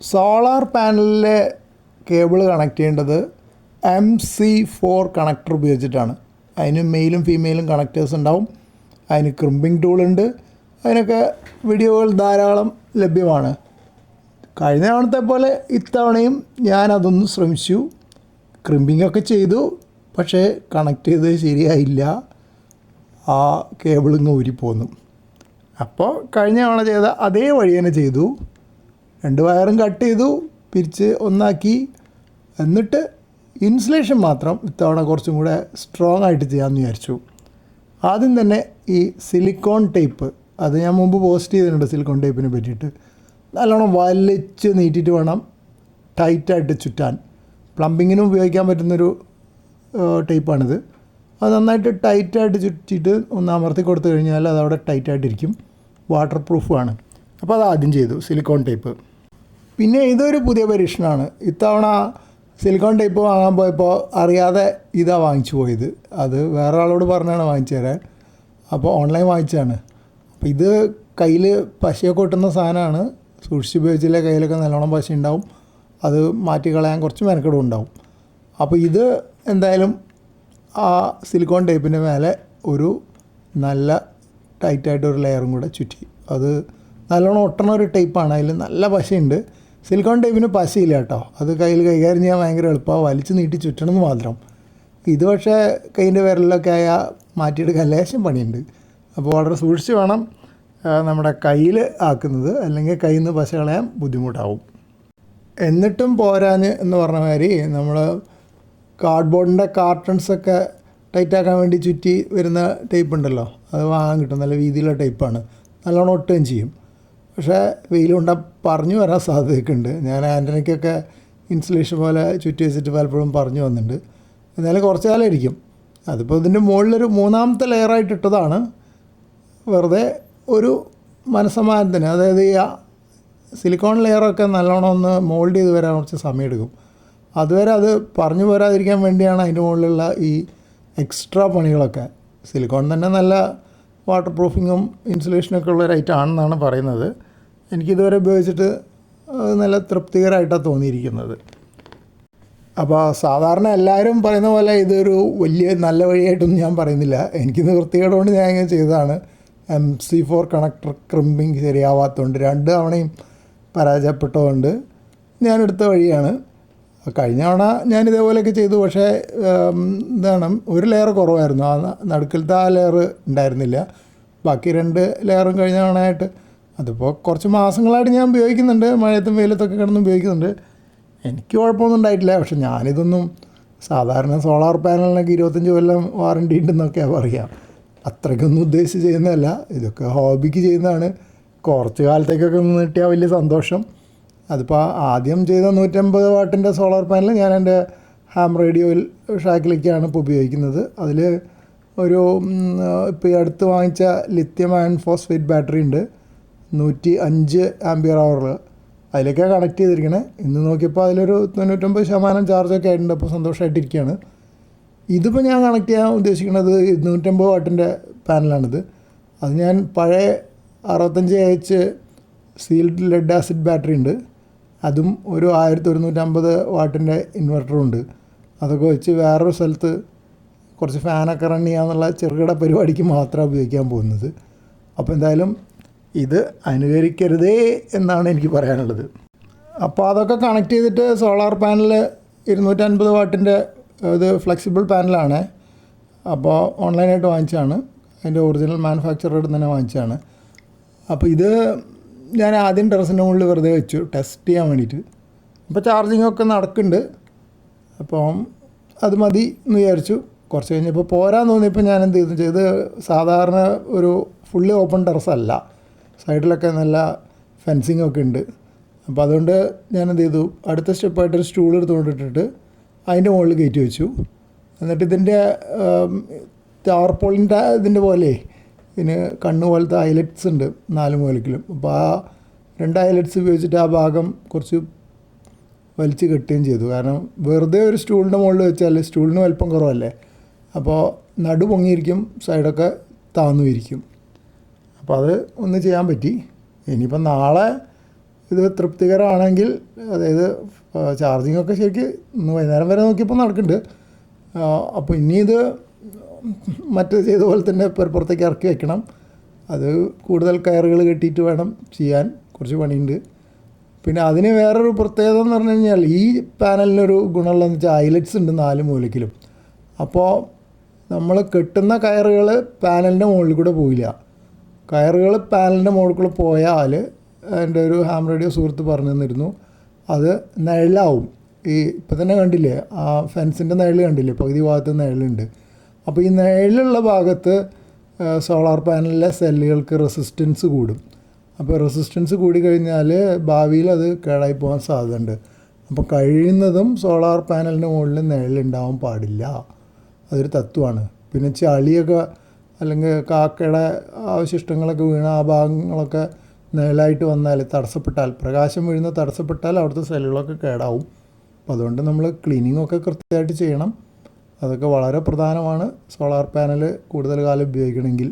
Solar പാനലിലെ cable connect ചെയ്യേണ്ടത് M C four connector ഉപയോഗിച്ചിട്ടാണ്. അതിന് മെയിലും ഫീമെയിലും കണക്ടേഴ്സ് ഉണ്ടാവും. അതിന് ക്രിമ്പിംഗ് ടൂൾ ഉണ്ട്. അതിനൊക്കെ വീഡിയോകൾ ധാരാളം ലഭ്യമാണ്. കഴിഞ്ഞ തവണത്തെ പോലെ ഇത്തവണയും ഞാൻ അതൊന്ന് ശ്രമിച്ചു. ക്രിമ്പിംഗ് ഒക്കെ ചെയ്തു. പക്ഷേ കണക്ട് ചെയ്തത് ശരിയായില്ല. ആ കേബിളിങ്ങ് ഊരിപ്പോന്നു. അപ്പോൾ കഴിഞ്ഞ തവണ ചെയ്ത അതേ വഴി തന്നെ ചെയ്തു. രണ്ട് വയറും കട്ട് ചെയ്തു പിരിച്ച് ഒന്നാക്കി. എന്നിട്ട് ഇൻസുലേഷൻ മാത്രം ഇത്തവണ കുറച്ചും കൂടെ സ്ട്രോങ് ആയിട്ട് ചെയ്യാമെന്ന് വിചാരിച്ചു. ആദ്യം തന്നെ ഈ സിലിക്കോൺ ടേപ്പ് അത് ഞാൻ മുമ്പ് പോസ്റ്റ് ചെയ്തിട്ടുണ്ട് സിലിക്കോൺ ടേപ്പിനെ പറ്റിയിട്ട്. നല്ലോണം വലിച്ച് നീട്ടിയിട്ട് വേണം ടൈറ്റായിട്ട് ചുറ്റാൻ. പ്ലംബിങ്ങിനും ഉപയോഗിക്കാൻ പറ്റുന്നൊരു ടേപ്പാണിത് അത് നന്നായിട്ട് ടൈറ്റായിട്ട് ചുറ്റിയിട്ട് ഒന്ന് അമർത്തി കൊടുത്തു കഴിഞ്ഞാൽ അത് അവിടെ ടൈറ്റായിട്ടിരിക്കും വാട്ടർ പ്രൂഫുമാണ് അപ്പോൾ അത് ആദ്യം ചെയ്തു സിലിക്കോൺ ടേപ്പ് പിന്നെ ഇതൊരു പുതിയ പരീക്ഷണമാണ്. ഇത്തവണ സിലിക്കോൺ ടൈപ്പ് വാങ്ങാൻ പോയപ്പോൾ അറിയാതെ ഇതാ വാങ്ങിച്ചു പോയത്. അത് വേറെ ആളോട് പറഞ്ഞാണ് വാങ്ങിച്ചു തരാൻ. അപ്പോൾ ഓൺലൈൻ വാങ്ങിച്ചതാണ്. അപ്പോൾ ഇത് കയ്യിൽ പശയൊക്കെ ഒട്ടുന്ന സാധനമാണ്. സൂക്ഷിച്ച് ഉപയോഗിച്ചില്ലേ കയ്യിലൊക്കെ നല്ലോണം പശ ഉണ്ടാവും. അത് മാറ്റി കളയാൻ കുറച്ച് മെനക്കെടും ഉണ്ടാവും. അപ്പോൾ ഇത് എന്തായാലും ആ സിലിക്കോൺ ടൈപ്പിന്റെ മേലെ ഒരു നല്ല ടൈറ്റായിട്ട് ഒരു ലെയറും കൂടെ ചുറ്റി. അത് നല്ലോണം ഒട്ടണ ഒരു ടൈപ്പാണ് അതിൽ നല്ല പശയുണ്ട്. സിലിക്കോൺ ടൈപ്പിന് പശയില്ല കേട്ടോ. അത് കയ്യിൽ കൈകാര്യം ചെയ്യാൻ ഭയങ്കര എളുപ്പമാണ് വലിച്ചു നീട്ടി ചുറ്റണമെന്ന് മാത്രം. ഇത് പക്ഷേ കൈയിന്റെ വിരലിലൊക്കെ ആയാൽ മാറ്റിയെടുക്കാൻ ലേശം പണിയുണ്ട്. അപ്പോൾ വളരെ സൂക്ഷിച്ച് വേണം നമ്മുടെ കയ്യിൽ ആക്കുന്നത്. അല്ലെങ്കിൽ കയ്യിൽ നിന്ന് പശ കളയാൻ ബുദ്ധിമുട്ടാവും. എന്നിട്ടും പോരാഞ്ഞ് എന്ന് പറഞ്ഞ മാതിരി നമ്മൾ കാർഡ്ബോർഡിന്റെ കാർട്ടൺസൊക്കെ ടൈറ്റാക്കാൻ വേണ്ടി ചുറ്റി വരുന്ന ടൈപ്പ് ഉണ്ടല്ലോ. അത് വാങ്ങാൻ കിട്ടും. നല്ല രീതിയിലുള്ള ടൈപ്പാണ്. നല്ലോണം ഒട്ടുകയും ചെയ്യും. പക്ഷേ വെയിലുണ്ട പറഞ്ഞു വരാൻ സാധ്യതയൊക്കെ ഉണ്ട് ഞാൻ ആന്റണിക്കൊക്കെ ഇൻസുലേഷൻ പോലെ ചുറ്റി വെച്ചിട്ട് പലപ്പോഴും പറഞ്ഞു വന്നിട്ടുണ്ട്. എന്നാലും കുറച്ച് കാലം ഇരിക്കും അതിപ്പോൾ ഇതിന്റെ മുകളിലൊരു മൂന്നാമത്തെ ലെയറായിട്ട് ഇട്ടതാണ്. വെറുതെ ഒരു മനസ്സമാനത്തിന് അതായത് ഈ സിലിക്കോൺ ലെയറൊക്കെ നല്ലോണം ഒന്ന് മോൾഡ് ചെയ്ത് വരാൻ കുറച്ച് സമയമെടുക്കും. അതുവരെ അത് പറഞ്ഞു പോരാതിരിക്കാൻ വേണ്ടിയാണ് അതിന്റെ മുകളിലുള്ള ഈ എക്സ്ട്രാ പണികളൊക്കെ. സിലിക്കോൺ തന്നെ നല്ല വാട്ടർ പ്രൂഫിങ്ങും ഇൻസുലേഷനൊക്കെ ഉള്ള ഒരു ഐറ്റം ആണെന്നാണ് പറയുന്നത്. എനിക്കിതുവരെ ഉപയോഗിച്ചിട്ട് നല്ല തൃപ്തികരമായിട്ടാണ് തോന്നിയിരിക്കുന്നത്. അപ്പോൾ സാധാരണ എല്ലാവരും പറയുന്ന പോലെ ഇതൊരു വലിയ നല്ല വഴിയായിട്ടൊന്നും ഞാൻ പറയുന്നില്ല. എനിക്ക് നിവൃത്തികേടുകൊണ്ട് ഞാൻ ഇങ്ങനെ ചെയ്തതാണ്. M C four connector crimping ശരിയാവാത്തതുകൊണ്ട് രണ്ട് തവണയും പരാജയപ്പെട്ടതുകൊണ്ട് ഞാൻ എടുത്ത വഴിയാണ്. കഴിഞ്ഞ തവണ ഞാൻ ഇതേപോലെയൊക്കെ ചെയ്തു. പക്ഷേ എന്താണ് ഒരു ലെയർ കുറവായിരുന്നു. ആ നടുക്കിലത്തെ ആ ലെയർ ഉണ്ടായിരുന്നില്ല. ബാക്കി രണ്ട് ലെയറും കഴിഞ്ഞ തവണയായിട്ട് അതിപ്പോൾ കുറച്ച് മാസങ്ങളായിട്ട് ഞാൻ ഉപയോഗിക്കുന്നുണ്ട്. മഴയത്തും വെയിലത്തൊക്കെ കിടന്ന് ഉപയോഗിക്കുന്നുണ്ട്. എനിക്ക് കുഴപ്പമൊന്നും ഉണ്ടായിട്ടില്ല. പക്ഷെ ഞാനിതൊന്നും സാധാരണ സോളാർ പാനലിനൊക്കെ ഇരുപത്തഞ്ച് കൊല്ലം വാറണ്ടി ഉണ്ടെന്നൊക്കെയാണ് പറയാം. അത്രയ്ക്കൊന്നും ഉദ്ദേശിച്ച് ചെയ്യുന്നതല്ല. ഇതൊക്കെ ഹോബിക്ക് ചെയ്യുന്നതാണ്. കുറച്ച് കാലത്തേക്കൊക്കെ ഒന്ന് കിട്ടിയാൽ വലിയ സന്തോഷം. അതിപ്പോൾ ആദ്യം ചെയ്ത നൂറ്റമ്പത് വാട്ടിന്റെ സോളാർ പാനൽ ഞാൻ എന്റെ ഹാം റേഡിയോയിൽ ഷാക്കിലേക്കാണ് ഇപ്പോൾ ഉപയോഗിക്കുന്നത്. അതിൽ ഒരു ഇപ്പോൾ ഈ അടുത്ത് വാങ്ങിച്ച ലിത്യം ആൻഡ് ഫോസ്ഫേറ്റ് ബാറ്ററി ഉണ്ട്. നൂറ്റി അഞ്ച് ആംബിയർ അവറിൽ അതിലേക്കാണ് കണക്ട് ചെയ്തിരിക്കണേ. ഇന്ന് നോക്കിയപ്പോൾ അതിലൊരു തൊണ്ണൂറ്റൊമ്പത് ശതമാനം ചാർജൊക്കെ ആയിട്ടുണ്ട്. അപ്പോൾ സന്തോഷമായിട്ടിരിക്കുകയാണ് ഇതിപ്പോൾ ഞാൻ കണക്ട് ചെയ്യാൻ ഉദ്ദേശിക്കുന്നത് ഇരുന്നൂറ്റമ്പത് വാട്ടിന്റെ പാനലാണിത് അത് ഞാൻ പഴയ അറുപത്തഞ്ച് H sealed lead acid battery ഉണ്ട്. അതും ഒരു ആയിരത്തി ഒരുന്നൂറ്റമ്പത് വാട്ടിന്റെ ഇൻവെർട്ടറും ഉണ്ട്. അതൊക്കെ വെച്ച് വേറൊരു സ്ഥലത്ത് കുറച്ച് ഫാനൊക്കെ റൺ ചെയ്യാമെന്നുള്ള ചെറുകിട പരിപാടിക്ക് മാത്രമാണ് ഉപയോഗിക്കാൻ പോകുന്നത്. അപ്പോൾ എന്തായാലും ഇത് അനുകരിക്കരുതേ എന്നാണ് എനിക്ക് പറയാനുള്ളത്. അപ്പോൾ അതൊക്കെ കണക്ട് ചെയ്തിട്ട് സോളാർ പാനൽ ഇരുന്നൂറ്റൻപത് വാട്ടിന്റെ ഇത് ഫ്ലെക്സിബിൾ പാനലാണ് അപ്പോൾ ഓൺലൈനായിട്ട് വാങ്ങിച്ചതാണ്. അതിന്റെ ഒറിജിനൽ മാനുഫാക്ചറോട് തന്നെ വാങ്ങിച്ചതാണ്. അപ്പോൾ ഇത് ഞാൻ ആദ്യം ടെറസിന്റെ മുകളിൽ വെറുതെ വെച്ചു ടെസ്റ്റ് ചെയ്യാൻ വേണ്ടിയിട്ട്. അപ്പോൾ ചാർജിങ് ഒക്കെ നടക്കുന്നുണ്ട്. അപ്പം അത് മതി എന്ന് വിചാരിച്ചു. കുറച്ച് കഴിഞ്ഞപ്പോൾ പോരാൻ തോന്നിയപ്പോൾ ഞാൻ എന്ത് ചെയ്തു? ചെയ്ത് സാധാരണ ഒരു ഫുള്ളി ഓപ്പൺ ടെറസ് അല്ല. സൈഡിലൊക്കെ നല്ല ഫെൻസിങ് ഒക്കെ ഉണ്ട്. അപ്പോൾ അതുകൊണ്ട് ഞാൻ എന്ത് ചെയ്തു? അടുത്ത സ്റ്റെപ്പായിട്ട് ഒരു സ്റ്റൂൾ എടുത്തുകൊണ്ടിട്ടിട്ട് അതിന്റെ മുകളിൽ കയറ്റി വെച്ചു. എന്നിട്ട് ഇതിന്റെ ടാർപോളിന്റെ ഇതിന്റെ പോലെ ഇതിന് കണ്ണ് പോലത്തെ ഹൈലൈറ്റ്സ് ഉണ്ട് നാല് മൂലക്കിലും. അപ്പോൾ ആ രണ്ട് ഹൈലൈറ്റ്സ് ഉപയോഗിച്ചിട്ട് ആ ഭാഗം കുറച്ച് വലിച്ച് കെട്ടുകയും ചെയ്തു. കാരണം വെറുതെ ഒരു സ്റ്റൂളിന്റെ മുകളിൽ വെച്ചാൽ സ്റ്റൂളിന് വലിപ്പം കുറവല്ലേ? അപ്പോൾ നടു പൊങ്ങിയിരിക്കും സൈഡൊക്കെ താന്നു ഇരിക്കും അപ്പോൾ അത് ഒന്ന് ചെയ്യാൻ പറ്റി. ഇനിയിപ്പം നാളെ ഇത് തൃപ്തികരമാണെങ്കിൽ അതായത് ചാർജിങ് ഒക്കെ ശരിക്ക് ഇന്ന് വൈകുന്നേരം വരെ നോക്കിയപ്പോൾ നടക്കുന്നുണ്ട്. അപ്പോൾ ഇനി ഇത് മറ്റേ ചെയ്ത പോലെ തന്നെ പുറ- പുറത്തേക്ക് ഇറക്കി വെക്കണം. അത് കൂടുതൽ കയറുകൾ കെട്ടിയിട്ട് വേണം ചെയ്യാൻ. കുറച്ച് പണിയുണ്ട്. പിന്നെ അതിന് വേറൊരു പ്രത്യേകത എന്ന് പറഞ്ഞു കഴിഞ്ഞാൽ ഈ പാനലിനൊരു ഗുണമുള്ളതെന്ന് വെച്ചാൽ ഐലറ്റ്സ് ഉണ്ട് നാല് മൂലക്കിലും. അപ്പോൾ നമ്മൾ കെട്ടുന്ന കയറുകൾ പാനലിന്റെ മുകളിൽ കൂടെ പോയില്ല കയറുകൾ പാനലിന്റെ മുകളിൽ പോയാൽ എന്റെ ഒരു ഹാം റേഡിയോ സുഹൃത്ത് പറഞ്ഞു തന്നിരുന്നു. അത് നിഴലാവും. ഈ ഇപ്പം തന്നെ കണ്ടില്ലേ ആ ഫെൻസിന്റെ നിഴൽ കണ്ടില്ലേ പകുതി ഭാഗത്ത് നിഴലുണ്ട്. അപ്പോൾ ഈ നിഴലുള്ള ഭാഗത്ത് സോളാർ പാനലിലെ സെല്ലുകൾക്ക് റെസിസ്റ്റൻസ് കൂടും. അപ്പോൾ റെസിസ്റ്റൻസ് കൂടി കഴിഞ്ഞാൽ ഭാവിയിൽ അത് കേടായി പോകാൻ സാധ്യതയുണ്ട്. അപ്പോൾ കഴിയുന്നതും സോളാർ പാനലിന്റെ മുകളിൽ നിഴലുണ്ടാവാൻ പാടില്ല. അതൊരു തത്വമാണ്. പിന്നെ ചളിയൊക്കെ അല്ലെങ്കിൽ കാക്കയുടെ അവശിഷ്ടങ്ങളൊക്കെ വീണ ആ ഭാഗങ്ങളൊക്കെ നേലായിട്ട് വന്നാൽ തടസ്സപ്പെട്ടാൽ പ്രകാശം വീഴുന്ന തടസ്സപ്പെട്ടാൽ അവിടുത്തെ സെല്ലുകളൊക്കെ കേടാവും. അപ്പോൾ അതുകൊണ്ട് നമ്മൾ ക്ലീനിങ് ഒക്കെ കൃത്യമായിട്ട് ചെയ്യണം. അതൊക്കെ വളരെ പ്രധാനമാണ്. സോളാർ പാനൽ കൂടുതൽ കാലം ഉപയോഗിക്കണമെങ്കിൽ.